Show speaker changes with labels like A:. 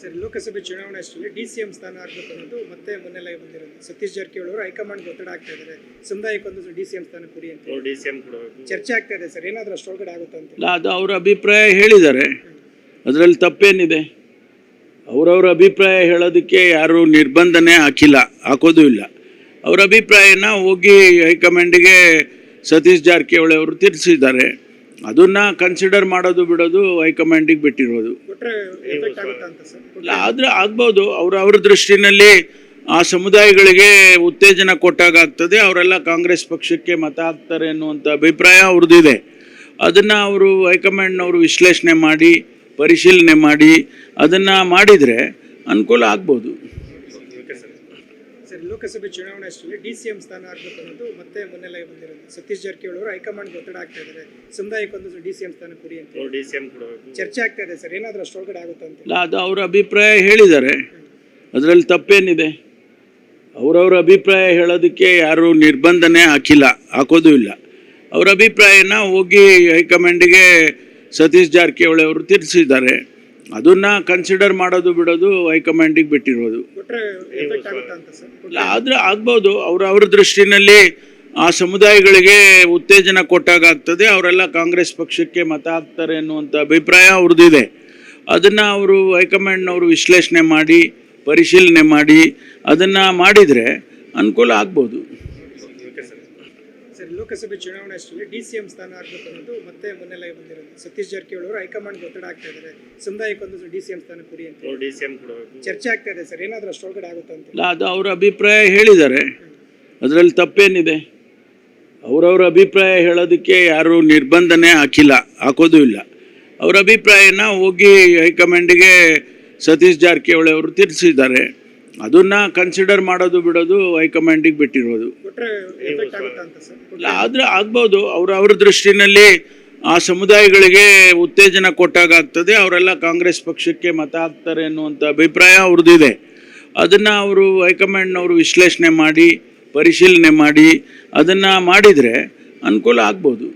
A: Sir ಲೋಕಸಭೆ ಚುನಾವಣೆ ಅಷ್ಟರಲ್ಲಿ D C M ಸ್ಥಾನ ಆಗಬೇಕು ಅನ್ನೋದು ಮತ್ತೆ ಮುನ್ನೆಲೆಗೆ ಬಂದಿರೋದು. ಸತೀಶ್ ಜಾರಕಿಹೊಳಿ ಅವರು ಹೈಕಮಾಂಡ್ ಒತ್ತಡ ಆಗ್ತಾ ಇದ್ದಾರೆ. ಸಮುದಾಯಕ್ಕೊಂದು ಡಿ ಸಿ ಎಂ ಸ್ಥಾನ ಕೊಡಿ ಅಂತ.
B: ಡಿ ಸಿ ಎಂ ಕೊಡಬೇಕು.
A: ಚರ್ಚೆ ಆಗ್ತಾ ಇದೆ ಸರ್ ಏನಾದರೂ ಅಷ್ಟೊಳಗಡೆ ಆಗುತ್ತಾ ಅಂತ.
C: ಇಲ್ಲ ಅದು ಅವರ ಅಭಿಪ್ರಾಯ ಹೇಳಿದ್ದಾರೆ. ಅದರಲ್ಲಿ ತಪ್ಪೇನಿದೆ. ಅವರವರ ಅಭಿಪ್ರಾಯ ಹೇಳೋದಕ್ಕೆ ಯಾರು ನಿರ್ಬಂಧನೆ ಹಾಕಿಲ್ಲ ಹಾಕೋದು ಇಲ್ಲ. ಅವರ ಅಭಿಪ್ರಾಯನ ಹೋಗಿ ಹೈಕಮಾಂಡಿಗೆ ಸತೀಶ್ ಜಾರಕಿಹೊಳಿ ಅವರು ತಿಳಿಸಿದ್ದಾರೆ. ಅದನ್ನು ಕನ್ಸಿಡರ್ ಮಾಡೋದು ಬಿಡೋದು ಹೈಕಮಾಂಡಿಗೆ ಬಿಟ್ಟಿರೋದು. ಆದ್ರೆ ಆಗ್ಬೋದು ಅವ್ರ ಅವ್ರ ದೃಷ್ಟಿನಲ್ಲಿ ಆ ಸಮುದಾಯಗಳಿಗೆ ಉತ್ತೇಜನ ಕೊಟ್ಟಾಗ ಆಗ್ತದೆ ಅವರೆಲ್ಲ ಕಾಂಗ್ರೆಸ್ ಪಕ್ಷಕ್ಕೆ ಮತ ಹಾಕ್ತಾರೆ ಅನ್ನುವಂಥ ಅಭಿಪ್ರಾಯ ಅವ್ರದ್ದಿದೆ. ಅದನ್ನು ಅವರು ಹೈಕಮಾಂಡ್ನವರು ವಿಶ್ಲೇಷಣೆ ಮಾಡಿ ಪರಿಶೀಲನೆ ಮಾಡಿ ಅದನ್ನು ಮಾಡಿದರೆ ಅನುಕೂಲ ಆಗ್ಬೋದು.
B: ಸರ್
A: ಲೋಕಸಭೆ ಚುನಾವಣೆ ಅಷ್ಟರಲ್ಲಿ ಡಿ ಸಿ ಎಂ ಸ್ಥಾನ ಆಗಬೇಕು ಅನ್ನೋದು ಮತ್ತೆ ಮುನ್ನೆಲೆಗೆ ಬಂದಿರೋದು. ಸತೀಶ್ ಜಾರಕಿಹೊಳಿ ಅವರು ಹೈಕಮಾಂಡ್ ಒತ್ತಡ ಆಗ್ತಾ ಇದ್ದಾರೆ. ಸಮುದಾಯಕ್ಕೊಂದು ಡಿ ಸಿ ಎಂ ಸ್ಥಾನ ಕೊಡಿ ಅಂತ.
B: ಡಿ ಸಿ ಎಂ ಕೊಡಬೇಕು.
A: ಚರ್ಚೆ ಆಗ್ತಾ ಇದೆ ಸರ್ ಏನಾದರೂ ಅಷ್ಟೊಳಗಡೆ ಆಗುತ್ತೆ ಅಂತ.
C: ಇಲ್ಲ ಅದು ಅವರ ಅಭಿಪ್ರಾಯ ಹೇಳಿದ್ದಾರೆ. ಅದರಲ್ಲಿ ತಪ್ಪೇನಿದೆ. ಅವರವ್ರ ಅಭಿಪ್ರಾಯ ಹೇಳೋದಕ್ಕೆ ಯಾರು ನಿರ್ಬಂಧನೆ ಹಾಕಿಲ್ಲ ಹಾಕೋದು ಇಲ್ಲ. ಅವರ ಅಭಿಪ್ರಾಯನ ಹೋಗಿ ಹೈಕಮಾಂಡಿಗೆ ಸತೀಶ್ ಜಾರಕಿಹೊಳಿ ಅವರು ತಿಳಿಸಿದ್ದಾರೆ. ಅದನ್ನು ಕನ್ಸಿಡರ್ ಮಾಡೋದು ಬಿಡೋದು ಹೈಕಮಾಂಡಿಗೆ ಬಿಟ್ಟಿರೋದು. ಆದ್ರೆ ಆಗ್ಬೋದು. ಅವ್ರ ಅವ್ರ ದೃಷ್ಟಿನಲ್ಲಿ ಆ ಸಮುದಾಯಗಳಿಗೆ ಉತ್ತೇಜನ ಕೊಟ್ಟಾಗ ಆಗ್ತದೆ. ಅವರೆಲ್ಲ ಕಾಂಗ್ರೆಸ್ ಪಕ್ಷಕ್ಕೆ ಮತ ಹಾಕ್ತಾರೆ ಅನ್ನುವಂಥ ಅಭಿಪ್ರಾಯ ಅವ್ರದ್ದಿದೆ. ಅದನ್ನು ಅವರು ಹೈಕಮಾಂಡ್ನವರು ವಿಶ್ಲೇಷಣೆ ಮಾಡಿ ಪರಿಶೀಲನೆ ಮಾಡಿ ಅದನ್ನು ಮಾಡಿದರೆ ಅನುಕೂಲ ಆಗ್ಬೋದು.
B: ಸರ್
A: ಲೋಕಸಭೆ ಚುನಾವಣೆ ಅಷ್ಟರಲ್ಲಿ ಡಿ ಸಿ ಎಂ ಸ್ಥಾನ ಆಗಬೇಕು ಅನ್ನೋದು ಮತ್ತೆ ಮುನ್ನೆಲೆಗೆ ಬಂದಿರೋದು. ಸತೀಶ್ ಜಾರಕಿಹೊಳಿ ಅವರು ಹೈಕಮಾಂಡ್ ಒತ್ತಡ ಆಗ್ತಾ ಇದ್ದಾರೆ. ಸಮುದಾಯಕ್ಕೊಂದು ಡಿ ಸಿ ಎಂ ಸ್ಥಾನ ಕೊಡಿ ಅಂತ.
B: ಡಿ ಸಿ ಎಂ ಕೊಡಬೇಕು.
A: ಚರ್ಚೆ ಆಗ್ತಾ ಇದೆ ಸರ್ ಏನಾದರೂ ಅಷ್ಟೊಳಗಡೆ ಆಗುತ್ತಾ ಅಂತ.
C: ಇಲ್ಲ ಅದು ಅವರ ಅಭಿಪ್ರಾಯ ಹೇಳಿದ್ದಾರೆ. ಅದರಲ್ಲಿ ತಪ್ಪೇನಿದೆ. ಅವರವರ ಅಭಿಪ್ರಾಯ ಹೇಳೋದಕ್ಕೆ ಯಾರು ನಿರ್ಬಂಧನೆ ಹಾಕಿಲ್ಲ ಹಾಕೋದು ಇಲ್ಲ. ಅವರ ಅಭಿಪ್ರಾಯನ ಹೋಗಿ ಹೈಕಮಾಂಡಿಗೆ ಸತೀಶ್ ಜಾರಕಿಹೊಳಿ ಅವರು ತಿಳಿಸಿದ್ದಾರೆ ಅದನ್ನು ಕನ್ಸಿಡರ್ ಮಾಡೋದು ಬಿಡೋದು ಹೈಕಮಾಂಡಿಗೆ ಬಿಟ್ಟಿರೋದು. ಆದ್ರೆ ಆಗ್ಬೋದು. ಅವ್ರ ಅವ್ರ ದೃಷ್ಟಿನಲ್ಲಿ ಆ ಸಮುದಾಯಗಳಿಗೆ ಉತ್ತೇಜನ ಕೊಟ್ಟಾಗ ಆಗ್ತದೆ. ಅವರೆಲ್ಲ ಕಾಂಗ್ರೆಸ್ ಪಕ್ಷಕ್ಕೆ ಮತ ಹಾಕ್ತಾರೆ ಅನ್ನುವಂಥ ಅಭಿಪ್ರಾಯ ಅವ್ರದ್ದಿದೆ ಅದನ್ನು ಅವರು ಹೈಕಮಾಂಡ್ನವರು ವಿಶ್ಲೇಷಣೆ ಮಾಡಿ ಪರಿಶೀಲನೆ ಮಾಡಿ ಅದನ್ನು ಮಾಡಿದರೆ ಅನುಕೂಲ ಆಗ್ಬೋದು.